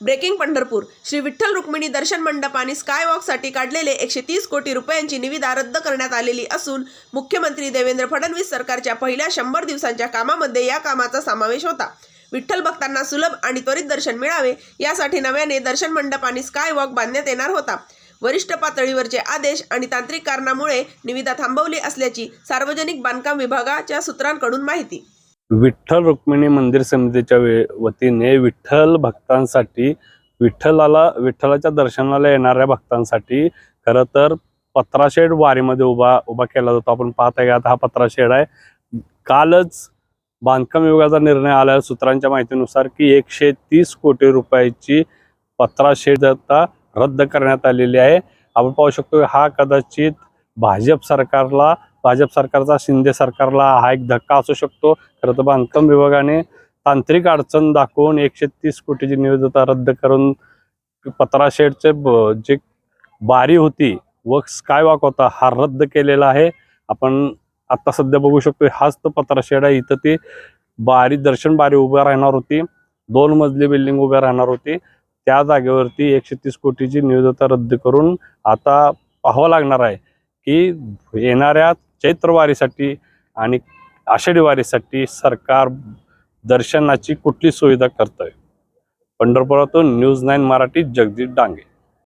Breaking Pandharpur. Shri Vitthal Rukmini दर्शन मंडप आणि स्काय वॉकसाठी काढलेले एकशे तीस कोटी रुपयांची निविदा रद्द करण्यात आलेली असून मुख्यमंत्री देवेंद्र फडणवीस सरकारच्या पहिल्या शंभर दिवसांच्या कामामध्ये या कामाचा समावेश होता. विठ्ठल भक्तांना सुलभ आणि त्वरित दर्शन मिळावे यासाठी नव्याने दर्शन मंडप आणि स्काय वॉक बांधण्यात येणार होता. वरिष्ठ पातळीवरचे आदेश आणि तांत्रिक कारणामुळे निविदा थांबवली असल्याची सार्वजनिक बांधकाम विभागाच्या सूत्रांकडून माहिती विठ्ठल रुक्मिणी मंदिर समितीच्या वे वतीने विठ्ठल भक्तांसाठी विठ्ठलाला विठ्ठलाच्या दर्शनाला येणाऱ्या भक्तांसाठी खरं तर पत्राशेड वारीमध्ये उभा उभा केला जातो. आपण पाहता का आता हा पत्राशेड आहे. कालच बांधकाम विभागाचा निर्णय आला सूत्रांच्या माहितीनुसार की एकशे तीस कोटी रुपयाची पत्राशेड आता रद्द करण्यात आलेली आहे. आपण पाहू शकतो हा कदाचित भाजप सरकारला भाजप सरकारचा शिंदे सरकारला हा एक धक्का असू शकतो. खरं तर बांधकाम विभागाने तांत्रिक अडचण दाखवून एकशे तीस कोटीची निविदता रद्द करून पत्राशेडचे ब- जे बारी होती व स्काय वॉक होता हा रद्द केलेला आहे. आपण आत्ता सध्या बघू शकतो हाच तो पत्राशेड आहे. इथं ती बारी दर्शन बारी उभ्या राहणार होती. दोन मजली बिल्डिंग उभ्या राहणार होती. त्या जागेवरती एकशे तीस कोटीची निविदता रद्द करून आता पाहावं लागणार आहे. की येणाऱ्या चैत्रवारीसाठी आणि आषाढी वारीसाठी सरकार दर्शनाची कुठली सुविधा करतंय? पंढरपुरातून न्यूज नाईन मराठी जगदीश डांगे.